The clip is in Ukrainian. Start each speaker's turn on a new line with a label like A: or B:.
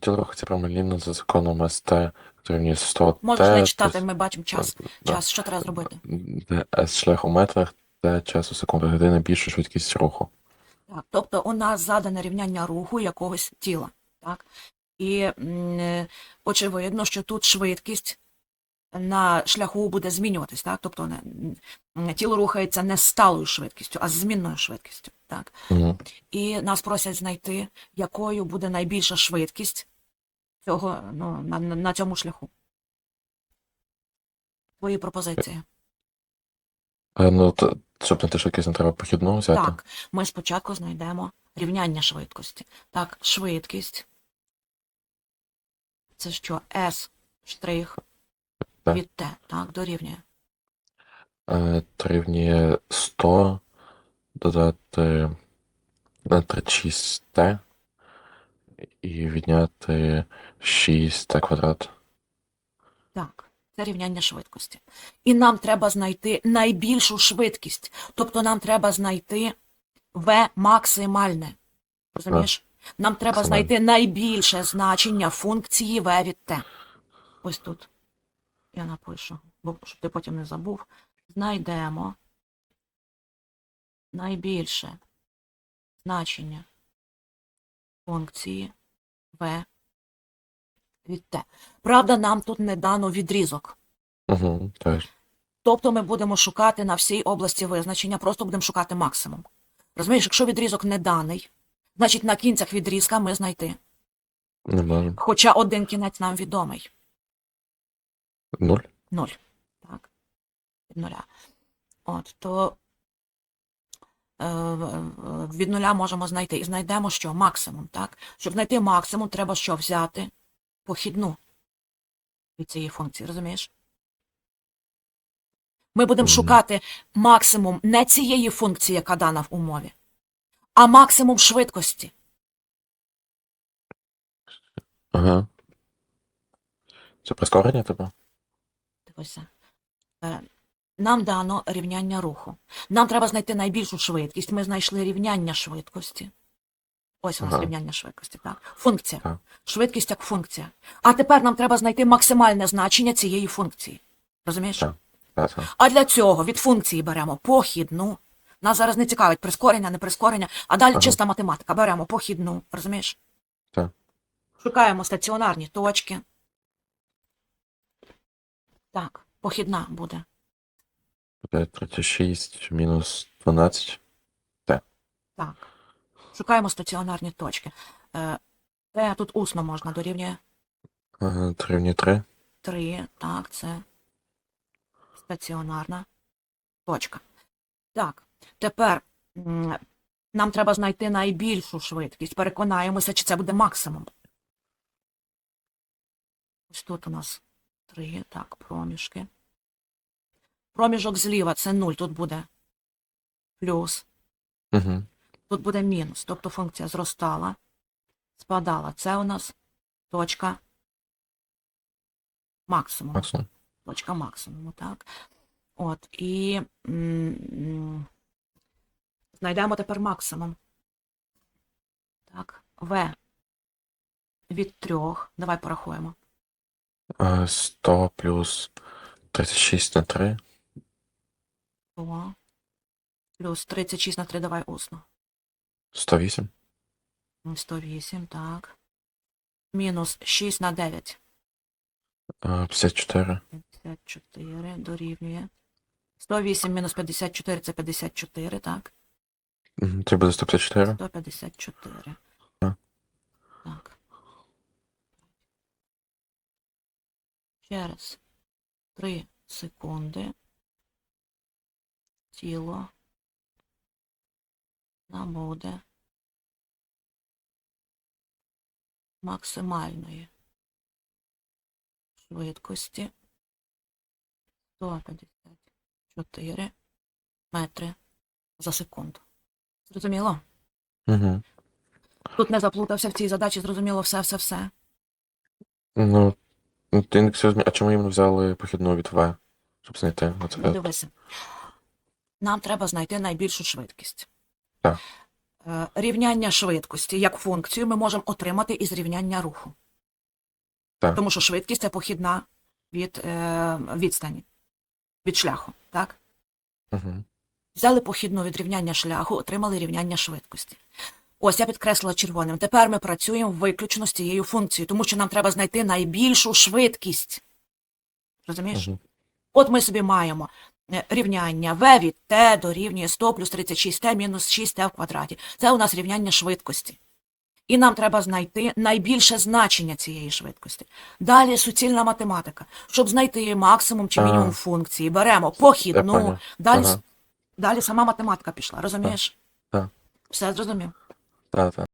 A: Тіло рухається прямолінійно за законом СТ, рівні 100
B: Можеш не читати, ми бачимо час.
A: Да.
B: Час, що треба зробити?
A: С шлях у метрах, Т час у секундах години більшу швидкість руху.
B: Так, тобто у нас задане рівняння руху якогось тіла. Так? І м, очевидно, що тут швидкість на шляху буде змінюватись. Так? Тобто не, тіло рухається не сталою швидкістю, а з змінною швидкістю. Так?
A: Угу.
B: І нас просять знайти, якою буде найбільша швидкість цього, ну, на, на, на цьому шляху. Твої пропозиції.
A: А, ну, то, щоб знайти швидкість, не треба похідну взяти.
B: Так, ми спочатку знайдемо рівняння швидкості. Так, швидкість. Це що? S штрих
A: Так.
B: від T. Так, дорівнює.
A: Е, дорівнює 100 додати на 36 Т і відняти 6 Т квадрат.
B: Так, це рівняння швидкості. І нам треба знайти найбільшу швидкість. Тобто нам треба знайти V максимальне. Розумієш? Нам треба знайти найбільше значення функції V від T. Ось тут. Я напишу, бо щоб ти потім не забув. Знайдемо найбільше значення функції V від T. Правда, нам тут не дано відрізок.
A: Угу, теж.
B: Тобто ми будемо шукати на всій області визначення, просто будемо шукати максимум. Розумієш, якщо відрізок не даний, значить на кінцях відрізка ми знайти.
A: Не можемо.
B: Хоча один кінець нам відомий.
A: Нуль.
B: Нуль. Так. Від нуля. От, то е, від нуля можемо знайти. І знайдемо що? Максимум, так? Щоб знайти максимум, треба що? Взяти похідну від цієї функції, розумієш? Ми будемо шукати максимум не цієї функції, яка дана в умові, а максимум швидкості.
A: Ага. Це прискорення тебе?
B: Дивися. Е, Нам дано рівняння руху. Нам треба знайти найбільшу швидкість. Ми знайшли рівняння швидкості. Ось у нас
A: Ага.
B: рівняння швидкості, так? Функція.
A: Так.
B: Швидкість як функція. А тепер нам треба знайти максимальне значення цієї функції. Розумієш?
A: Так. Так, так.
B: А для цього від функції беремо похідну. Нас зараз не цікавить прискорення, не прискорення, а далі
A: Ага.
B: чиста математика. Беремо похідну, розумієш?
A: Так.
B: Шукаємо стаціонарні точки. Так, похідна буде.
A: Буде 36 мінус 12.
B: Так. Шукаємо стаціонарні точки. Е, Де тут усно можна дорівнює
A: Ага, дорівнює 3.
B: 3. Так, це стаціонарна точка. Так, тепер нам треба знайти найбільшу швидкість. Переконаємося, чи це буде максимум. Ось тут у нас 3. Так, проміжки. Проміжок зліва це 0, тут буде плюс.
A: Угу.
B: Тут буде мінус, тобто функція зростала, спадала. Це у нас точка максимуму.
A: Максимум.
B: Точка максимуму, так. От, і м, м, знайдемо тепер максимум. Так, В від трьох. Давай порахуємо.
A: А, 100 плюс 36 на 3.
B: О, плюс 36 на 3, давай усно.
A: 108.
B: 108, так. Мінус 6 на 9.
A: 54.
B: 54 дорівнює. 108 мінус 54 це 54, так?
A: Це буде 154.
B: 154.
A: Так.
B: Так. Через 3 секунди тіло набуде максимальної швидкості 154 метри за секунду. Зрозуміло?
A: Угу.
B: Тут не заплутався в цій задачі, зрозуміло все-все-все.
A: Ну, ну, ти індекс розмі- А чому їм взяли похідну від В? Щоб знайти оце.
B: Дивися. Нам треба знайти найбільшу швидкість.
A: Так.
B: Е, Рівняння швидкості як функцію ми можемо отримати із рівняння руху.
A: Так.
B: Тому що швидкість це похідна від е, відстані, від шляху. Так?
A: Угу.
B: Взяли похідну від рівняння шляху, отримали рівняння швидкості. Ось я підкреслила червоним. Тепер ми працюємо виключно з цією функцією, тому що нам треба знайти найбільшу швидкість. Розумієш?
A: Угу.
B: От ми собі маємо е, рівняння v від t дорівнює 100 плюс 36t мінус 6t в квадраті. Це у нас рівняння швидкості. І нам треба знайти найбільше значення цієї швидкості. Далі суцільна математика. Щоб знайти максимум чи мінімум
A: Ага.
B: функції, беремо похідну, далі,
A: Ага.
B: далі сама математика пішла, розумієш?
A: Так.
B: Все зрозумів.
A: Так.